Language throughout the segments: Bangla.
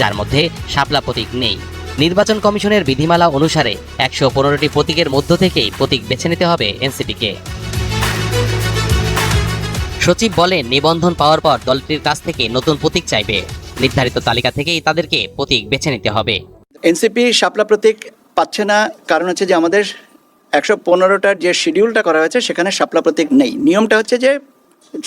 যার মধ্যে শাপলা প্রতীক নেই। নির্বাচন কমিশনের বিধিমালা অনুসারে একশো পনেরোটি প্রতীকের মধ্য থেকেই প্রতীক বেছে নিতে হবে এনসিপিকে। সচিব বলেন, নিবন্ধন পাওয়ার পর দলটির কাছ থেকে নতুন প্রতীক চাইবে। নির্ধারিত তালিকা থেকেই তাদেরকে প্রতীক বেছে নিতে হবে। এনসিপি শাপলা প্রতীক পাচ্ছে না, কারণ হচ্ছে যে আমাদের একশো পনেরোটার যে শিডিউলটা করা হয়েছে, সেখানে শাপলা প্রতীক নেই। নিয়মটা হচ্ছে যে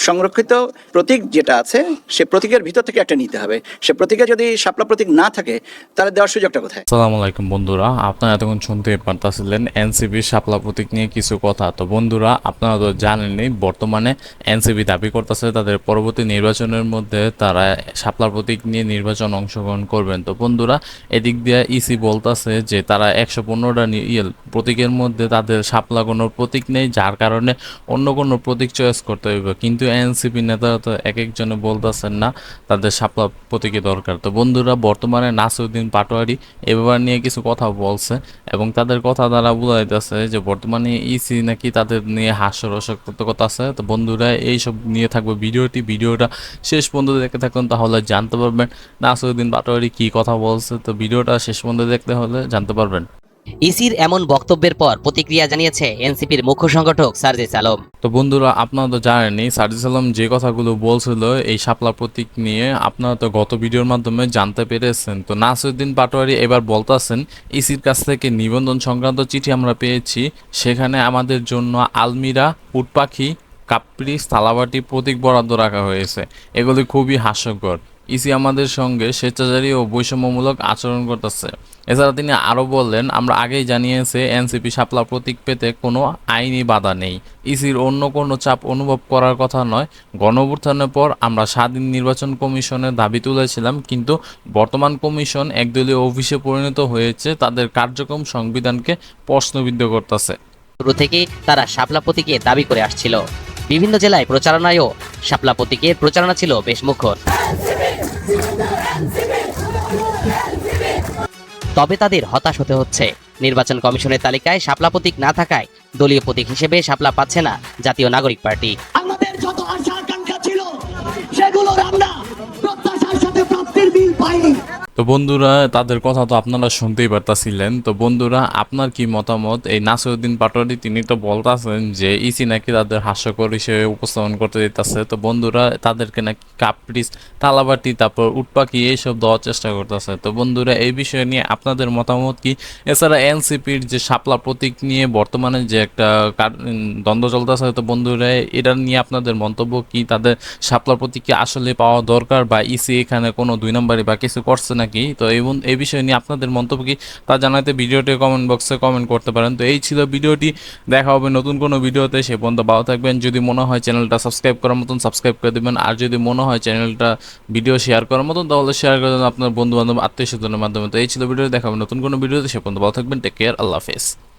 সংরক্ষিত প্রতীক যেটা আছে, সে প্রতীকের ভিতর থেকে একটা নিতে হবে। সে প্রতীকে যদি শাপলা প্রতীক না থাকে, তাহলে দেওয়ার সুযোগটা কোথায়? আসসালামু আলাইকুম বন্ধুরা, আপনারা এতক্ষণ শুনতে পারতেছিলেন এনসিপি শাপলা প্রতীক নিয়ে কিছু কথা। তো বন্ধুরা, আপনারা তো জানেনই, বর্তমানে এনসিপি দাবি করতেছে তাদের পরবর্তী নির্বাচনের মধ্যে তারা শাপলা প্রতীক নিয়ে নির্বাচন অংশগ্রহণ করবেন। তো বন্ধুরা, এদিক দিয়ে ইসি বলতেছে যে তারা একশো পনেরোটা ইয়ে প্রতীকের মধ্যে তাদের শাপলা কোনো প্রতীক নেই, যার কারণে অন্য কোনো প্রতীক চয়েস করতে হইবে। কিন্তু এনসিপি নেতারা তো এক একজনে বলতেছেন না, তাদের শাপলা প্রতীকে দরকার। তো বন্ধুরা, বর্তমানে নাসিরুদ্দিন পাটোয়ারি এ ব্যাপার নিয়ে কিছু কথা বলছে এবং তাদের কথা দ্বারা বোঝা যাইতেছে যে বর্তমানে ইসি নাকি তাদের নিয়ে হাস্যরসাত্মকতা আছে। তো বন্ধুরা, এইসব নিয়ে থাকবে ভিডিওটি। ভিডিওটা শেষ পর্যন্ত দেখতে থাকুন, তাহলে জানতে পারবেন নাসিরুদ্দিন পাটোয়ারি কি কথা বলছে। তো ভিডিওটা শেষ পর্যন্ত দেখতে হলে জানতে পারবেন। ইসির এমন বক্তব্যের পর প্রতিক্রিয়া জানিয়েছে এনসিপির মুখ্য সংগঠক সার্জিস আলম। তো বন্ধুরা, আপনারা তো জানেনই, সার্জিস আলম যে কথাগুলো বলছিল, এই শাপলা প্রতীক নিয়ে আপনারা তো গত ভিডিওর মাধ্যমে জানতে পেরেছেন। তো নাসিরুদ্দিন পাটোয়ারি এবার বলতেছেন, ইসির কাছ থেকে নিবন্ধন সংক্রান্ত চিঠি আমরা পেয়েছি, সেখানে আমাদের জন্য আলমিরা উট পাখি কাপ্রি থালাবাটি প্রতীক বরাদ্দ রাখা হয়েছে। এগুলি খুবই হাস্যকর। ইসি আমাদের সঙ্গে স্বেচ্ছাচারী ও বৈষম্যমূলক আচরণ করতেছে। এছাড়া তিনি আরও বললেন, আমরা আগেই জানিয়েছে, এনসিপি শাপলা প্রতীক পেতে কোনো আইনি বাধা নেই। ইসির অন্য কোনো চাপ অনুভব করার কথা নয়। গণঅভ্যুত্থানের পর আমরা স্বাধীন নির্বাচন কমিশনের দাবি তুলেছিলাম, কিন্তু বর্তমান কমিশন একদলীয় অফিসে পরিণত হয়েছে। তাদের কার্যক্রম সংবিধানকে প্রশ্নবিদ্ধ করতেছে। শুরু থেকে তারা শাপলা প্রতীকে দাবি করে আসছিল। বিভিন্ন জেলায় প্রচারণায়ও শাপলা প্রতীকের প্রচারণা ছিল বেশ মুখর। তবে তাদের হতাশ হতে হচ্ছে। নির্বাচন কমিশনের তালিকায় শাপলা প্রতীক না থাকায় দলীয় প্রতীক হিসেবে শাপলা পাচ্ছে না জাতীয় নাগরিক পার্টি। আমাদের যত আশা আকাঙ্ক্ষা ছিল, সেগুলোর আমরা প্রত্যাশার সাথে প্রাপ্তির বিল পাইনি। তো বন্ধুরা, তাদের কথা তো আপনারা শুনতেই পারতাছিলেন। তো বন্ধুরা, আপনার কি মতামত? এই নাসিরুদ্দিন পাটোয়ারি, তিনি তো বলতেছেন যে, ইসি নাকি তাদের হাস্যকর হিসেবে উপস্থাপন করতে দিতেছে। তো বন্ধুরা, তাদেরকে নাকি কাপড়িস, তালাবাটি, তারপর উটপাখি এইসব দেওয়ার চেষ্টা করতেছে। তো বন্ধুরা, এই বিষয় নিয়ে আপনাদের মতামত কি? এছাড়া এনসিপির যে শাপলা প্রতীক নিয়ে বর্তমানে যে একটা দ্বন্দ্ব চলতেছে, তো বন্ধুরা, এটা নিয়ে আপনাদের মন্তব্য কি? তাদের শাপলা প্রতীক কি আসলে পাওয়া দরকার বা ইসি এখানে কোনো দুই নম্বরই বা কিছু করছে নাকি? তো এবং এই বিষয় নিয়ে আপনাদের মন্তব্য কি তা জানাতে ভিডিওটি কমেন্ট বক্সে কমেন্ট করতে পারেন। তো এই ছিল ভিডিওটি। দেখা হবে নতুন কোনো ভিডিওতে। সে পর্যন্ত ভালো থাকবেন। যদি মনে হয় চ্যানেলটা সাবস্ক্রাইব করার মতন সাবস্ক্রাইব করে দেবেন। আর যদি মনে হয় চ্যানেলটা ভিডিও শেয়ার করার মতন, তাহলে শেয়ার করে দেবেন আপনার বন্ধু বান্ধব আত্মীয় স্বজনের মাধ্যমে। তো এই ছিল ভিডিও দেখা হবে নতুন কোনো ভিডিওতে। সে পর্যন্ত ভালো থাকবেন। টেক কেয়ার আল্লাহ হাফেজ।